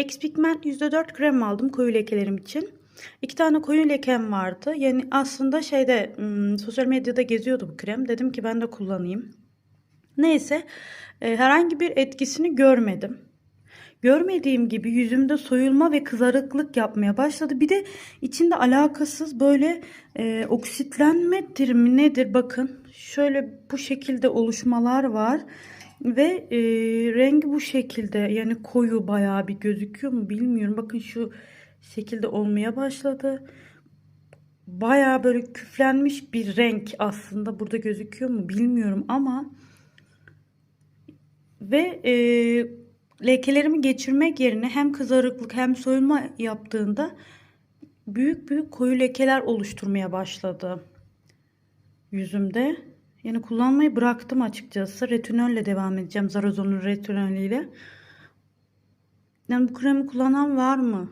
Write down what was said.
X Pigment %4 krem aldım koyu lekelerim için. İki tane koyu lekem vardı. Yani aslında şeyde sosyal medyada geziyordu bu krem. Dedim ki ben de kullanayım. Neyse e, herhangi bir etkisini görmedim. Görmediğim gibi yüzümde soyulma ve kızarıklık yapmaya başladı. Bir de içinde alakasız böyle e, oksitlenmedir mi nedir bakın. Şöyle bu şekilde oluşmalar var. Ve e, rengi bu şekilde yani koyu bayağı bir gözüküyor mu bilmiyorum. Bakın şu şekilde olmaya başladı. Bayağı böyle küflenmiş bir renk aslında burada gözüküyor mu bilmiyorum ama ve e, lekelerimi geçirmek yerine hem kızarıklık hem soyulma yaptığında büyük büyük koyu lekeler oluşturmaya başladı yüzümde. Yani kullanmayı bıraktım açıkçası. Retinolle devam edeceğim. Zarazon'un retinoliyle. Yani bu kremi kullanan var mı?